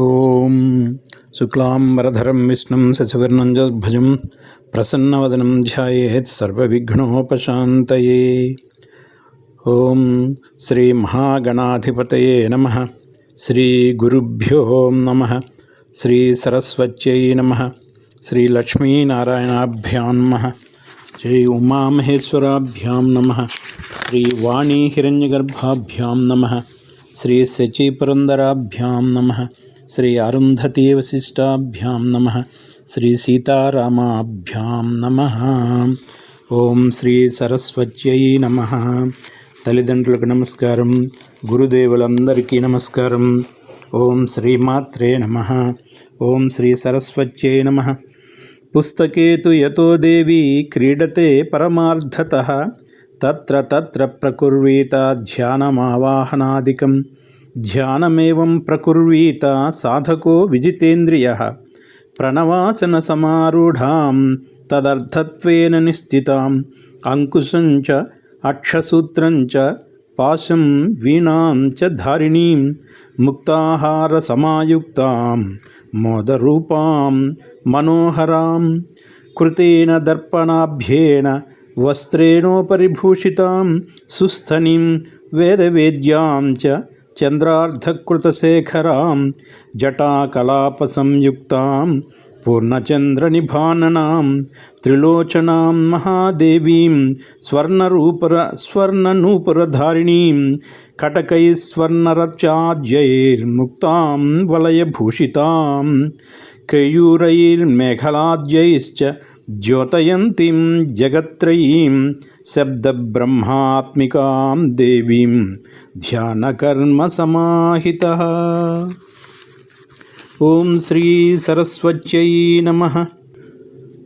ఓం శుక్లాంబరధరం విష్ణుం శశివర్ణం చతుర్భుజం ప్రసన్నవదనం ధ్యాయేత్ సర్వవిఘ్నోపశాంతయే ఓం శ్రీ మహాగణాధిపతయే నమ శ్రీ గురుభ్యో నమ శ్రీ సరస్వత్యై నమ శ్రీ లక్ష్మీనారాయణాభ్యాం నమ శ్రీ ఉమామహేశ్వరాభ్యాం నమ శ్రీ వాణీ అరుంధతీ వశిష్టాభ్యాం నమ శ్రీ సీతారామాభ్యాం నమ. ఓం శ్రీ సరస్వత్యై నమ. తల్లిదండ్రులకు నమస్కారం గురుదేవులందరికీ నమస్కారం. ఓం శ్రీమాత్రే నమ. ఓం శ్రీ సరస్వత్యై నమ. పుస్తకే తు యతో దేవి క్రీడతే పరమార్థత తత్ర తత్ర ప్రకుర్వీత ధ్యానమావాహనాదికం ధ్యానమేవం ప్రకుర్వీత సాధకో విజితేంద్రియ ప్రణవాసన సమారూఢాం తదర్థత్వేన నిశ్చితాం అంకుశంచ అక్షసూత్రంచ పాశం వీణాం చ ధారిణీం ముక్తాహార సమాయుక్తాం మోదరూపాం మనోహరాం కృతేన దర్పణాభ్యేన వస్త్రేణోపరిభూషితాం సుస్థనిం వేదవేద్యాం చ चन्द्रार्धकृतशेखरां जटाकलापसंयुक्तां पूर्णचन्द्रनिभाननां त्रिलोचनां महादेवीं स्वर्णरूपर स्वर्णनूपुरधारिणीं कटकैः स्वर्णरक्षाद्यैर्मुक्तां वलयभूषितां कैयूरैर्मेघलाद्यैश्च द्योतयन्तीं जगत्त्रयीं शब्दब्रह्मात्मिकां देवीं ध्यानकर्मसमाहितः। ఓం శ్రీ సరస్వత్యై నమ.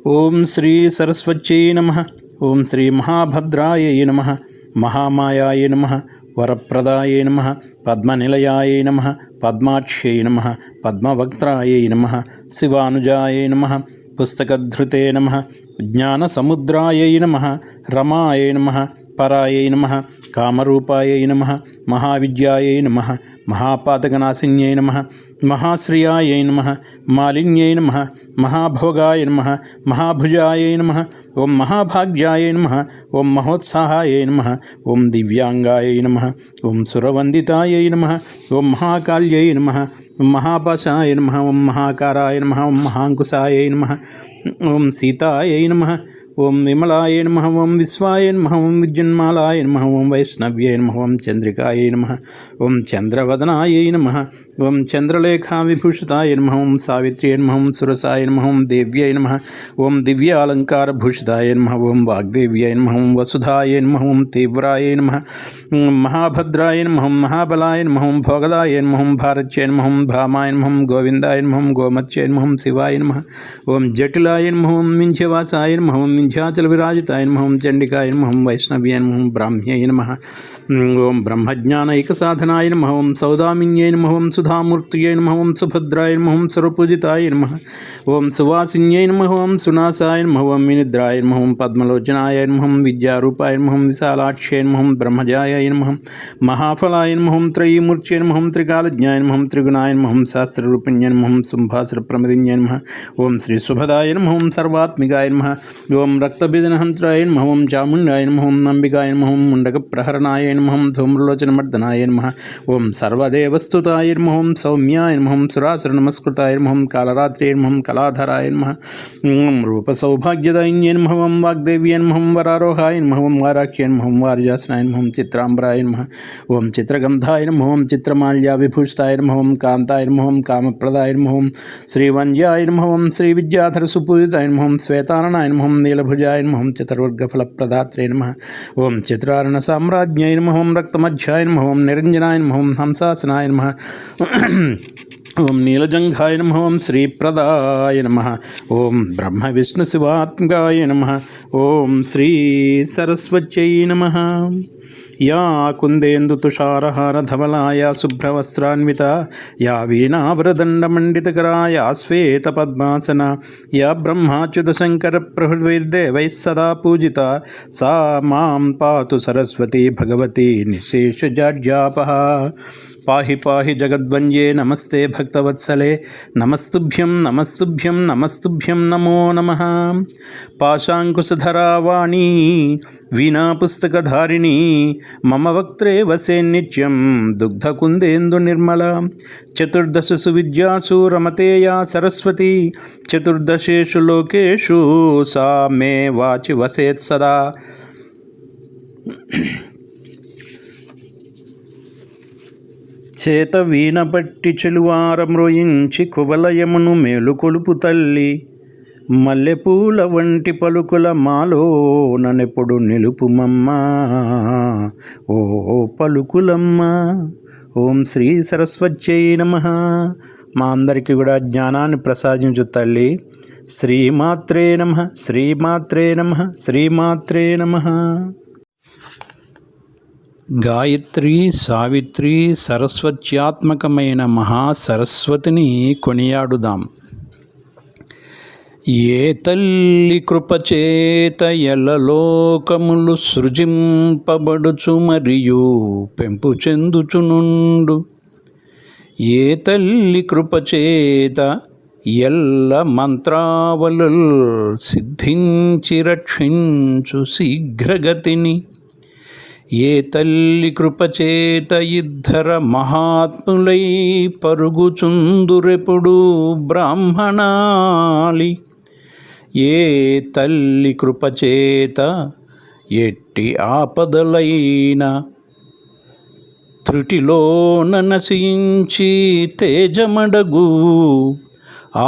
ఓం శ్రీ సరస్వత్యై నమ. ఓం శ్రీ మహాభద్రాయ నమ. మహామాయాయ నమ. వరప్రదాయ నమ. పద్మనిలయాయ నమ. పద్మాక్ష్యై నమ. పద్మవక్త్రాయ నమ. శివానుజాయ నమ. పుస్తకధృతే నమ. జ్ఞానసముద్రాయ నమ. రమాయ నమ. పరాయై నమ కామరూపాయై నమ మహావిద్యాయై నమ మహాపాతకనాశిన్యై నమ మహాశ్రియాయై నమ మాలిన్యై నమ మహాభోగాయ నమ మహాభుజాయై నమ ఓం మహాభాగ్యాయ నమ ఓం మహోత్సాహాయ నమ ఓం దివ్యాంగాయ నమ ఓం సురవందితాయై నమ ఓం మహాకాళ్యై నమ ఓం మహాపాశాయ నమ ఓం మహాకారాయ నమ ఓం మహాంకుశాయ నమ ఓం సీతాయై నమ ఓం విమలాయ నమ ఓం విశ్వాయ నమ ఓం విద్యున్మాలాయ నమ ఓం వైష్ణవ్యై నమ ఓం చంద్రికాయ నమ ఓం చంద్రవదనాయ నమ ఓం చంద్రలేఖావిభూషితాయ నమ ఓం సావిత్ర్యై నమ ఓం సురసాయ నమ ఓం దేవ్యై నమ ఓం దివ్యాలంకారభూషితాయ నమ ఓం వాగ్దేవ్యై నమ ఓం వసుధాయ నమ ఓం తీవ్రాయ నమ ఓం మహాభద్రాయ నమ ఓం మహాబలాయ నమ ఓం భోగదాయ నమ ఓం భారత్యై నమ ఓం భామాయ నమ ఓం గోవిందాయ నమ ఓం గోమత్యై నమ ఓం శివాయ నమ ఓం జటిలాయ నమ ఓం మింధ్యవాసాయ నమ ఓం వింధ్యాచల విరాజితాయ నమ ఓం చండికాయ నమ ఓం వైష్ణవ్యాయ నమ ఓం బ్రాహ్మ్యై నమ ఓం బ్రహ్మజ్ఞానైక సాధనాయ నమ ఓం సౌదామిన్యై నమ ఓం సుధామూర్తియై నమ ఓం సుభద్రాయ నమ ఓం సురపూజితాయ నమ ఓం సువాసిన్యై నమ ఓం సునాసాయ నమ ఓం వినిద్రాయ నమ ఓం పద్మలోచనాయ నమ ఓం విద్యారూపాయ నమ ఓం విశాలాక్ష్యై నమ ఓం బ్రహ్మజాయ నమ ఓం మహాఫలాయ నమ ఓం త్రయీమూర్త్యై నమ ఓం త్రికాలజ్ఞాయ నమ ఓం త్రిగుణాయ నమ ఓం శాస్త్రరూపిణ్య నమ ఓం శుంభాసుర ప్రమదిన్య నమ ఓం శ్రీ శుభదాయ నమ ఓం సర్వాత్మికాయ నమ ఓం రక్తబిదనహంత్రాయ నమ ఓం చాముండాయ నమ ఓం నంబికాయ నమ ఓం ముండక ప్రహరణాయ నమ ఓం ధూమ్రలోచనమర్దనాయ నమ ఓం సర్వదేవస్తుతాయ నమ ఓం సౌమ్యాయ నమ ఓం సురాసుర నమస్కృతాయ నమ ఓం కాళరాత్రే నమ ఓం కళాధరాయ నమ ఓం రూపసౌభాగ్యదాయిన్య నమ ఓం వాగ్దేవ్య నమ ఓం వరారోహాయ నమ ఓం వారాఖ్య నమ ఓం వార్యాసనాయ నమ ఓం చిత్రాంబరాయ నమ ఓం చిత్రగంధాయ నమ ఓం చిత్రమాల్య విభూషితాయ నమ ఓం కాంతాయ నమ ఓం కామప్రదాయ నమ ఓం శ్రీవంజ్యాయ నమ ఓం నమ ఓం చతుర్వర్గఫలప్రదాత్రే నమ ఓం చిత్రారణ సామ్రాజ్ఞాయ నమ ఓం రక్తమధ్యాయ నమ ఓం నిరంజనాయ నమ ఓం హంసాసనాయ నమ ఓం నీలజంఘాయ నమ ఓం శ్రీప్రదాయ నమ ఓం బ్రహ్మ విష్ణు శివాత్మకాయ నమ ఓం శ్రీ సరస్వత్యై నమ యా కుందేందుతుషారహారధవలా యా శుభ్రవస్త్రాన్విత యా వీణావరదండమండితకరా యా శ్వేతపద్మాసన యా బ్రహ్మాచ్యుతశంకరప్రహృద్వైర్దేవైः సదా పూజిత సా మాం పాతు సరస్వతి భగవతి నిశేషజాడ్యాపः పాహి పాహి జగద్వంజే నమస్తే భక్తవత్సలే. నమస్తుభ్యం నమస్తుభ్యం నమస్తుభ్యం నమో నమ. పాశాంకుశధరావాణీ వీణాపుస్తకధారిణీ మమ వక్త్రే వసే నిత్యం దుగ్ధకుందేందు నిర్మల. చతుర్దశ సువిద్యాసు రమతేయా సరస్వతి చతుర్దశేషు లోకేషు సా మే వాచి వసేత్ సదా. చేత వీణపట్టి చెలువారమ్రోయించి కువలయమును మేలుకొలుపు తల్లి. మల్లెపూల వంటి పలుకుల మాలోననెప్పుడు నిలుపుమమ్మా. ఓ పలుకులమ్మ ఓం శ్రీ సరస్వత్యై నమ. మా అందరికీ కూడా జ్ఞానాన్ని ప్రసాదించు తల్లి. శ్రీమాత్రే నమ శ్రీమాత్రే నమ శ్రీమాత్రే నమ. గాయత్రి సావిత్రి సరస్వత్యాత్మకమైన మహాసరస్వతిని కొనియాడుదాం. ఏ తల్లి కృపచేత ఎలలోకములు సృజింపబడుచు మరియు పెంపు చెందుచునుండు. ఏ తల్లి కృపచేత ఎల్ల మంత్రావలు సిద్ధించి రక్షించు శీఘ్రగతిని ఏ తల్లి కృపచేత ఇద్దర మహాత్ములై పరుగుచుందురెప్పుడు బ్రాహ్మణాలి. ఏ తల్లి కృపచేత ఎట్టి ఆపదలైన త్రుటిలో ననసించి తేజమడగు. ఆ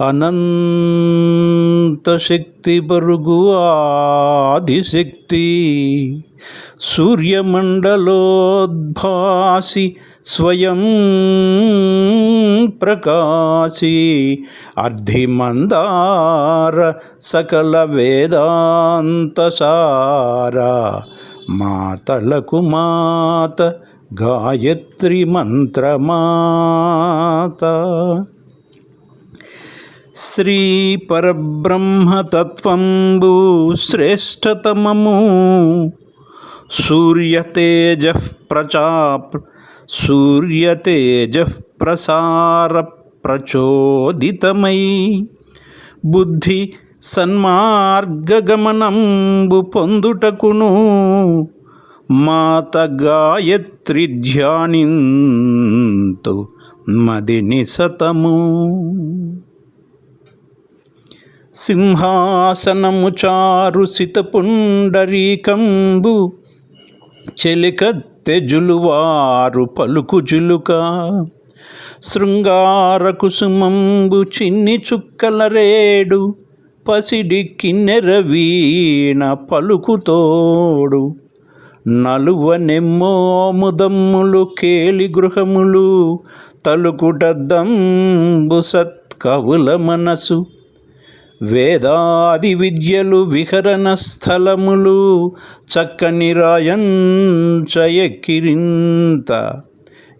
అనంత శక్తి బరుగు ఆదిశక్తి సూర్యమండలోద్భాసి స్వయం ప్రకాశి అర్ధిమందార సకల వేదాంతసార మాతలకు మాత గాయత్రి మంత్రమాత శ్రీ పరబ్రహ్మతత్వంబు శ్రేష్టతమము. సూర్యతేజ ప్రచా సూర్యతేజ ప్రసార ప్రచోదితమై. బుద్ధి సన్మార్గగమనంబు పొందుటకును మాత గాయత్రి ధ్యానింతు మదిని సతము. సింహాసనము చారు సితపుండరీకంబు చెలికత్తె జులువారు పలుకు జులుక శృంగార కుసుమంబు చిన్ని చుక్కలరేడు పసిడి కిన్నెరవీణ పలుకుతోడు నలువ నెమ్మోముదమ్ములు కేలి గృహములు తలుకుటద్దంబు సత్కవుల మనసు. వేదాది విద్యలు విహరణ స్థలములు చక్కని రాయంచయకిరింత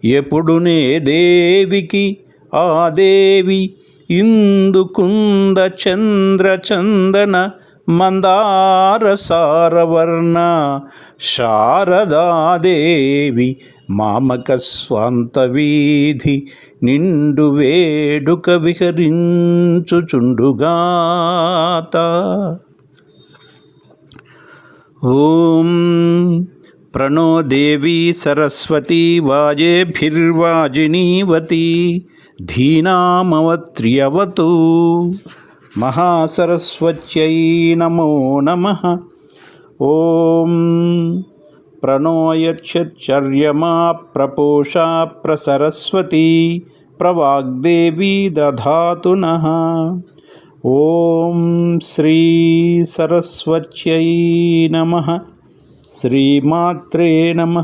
ఎప్పుడునే దేవికి ఆ దేవి ఇందుకుంద చంద్ర చందన మందార సారవర్ణ శారదాదేవి మామక స్వాంత వీధి నిండు వేడుక విహరించుచుండుగాత. ఓం ప్రణో దేవీ సరస్వతీ వాజేభిర్వాజినీవతి ధీనామవత్ర్యవతు. మహాసరస్వత్యై నమో నమ. ఓం ప్రణోయచ్చర్యమా ప్రపోషా ప్రసరస్వతి ప్రవాగ్దేవీ దధాతు నః ఓం శ్రీ సరస్వత్యై నమ శ్రీమాత్రే నమ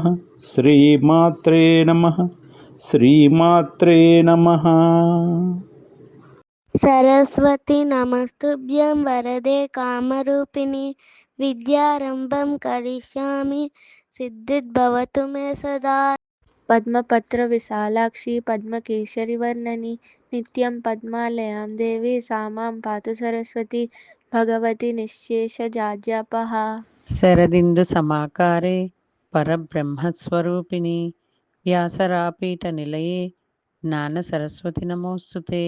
శ్రీమాత్రే నమ శ్రీమాత్రే నమ సరస్వతి నమస్తుభ్యం వరదే కామరూపిణి విద్యారంభం सिद्धिर्भवतु मे सदा पद्मपत्रविशालाक्षी पद्मकेशरिवर्णनि नित्यं पद्मालयां देवी सा मां पातु सरस्वती भगवती निःशेषजाज्यपः शरदिन्दुसमाकारे परब्रह्मस्वरूपिणि व्यासरापीठनिलये ज्ञानसरस्वति नमोऽस्तु ते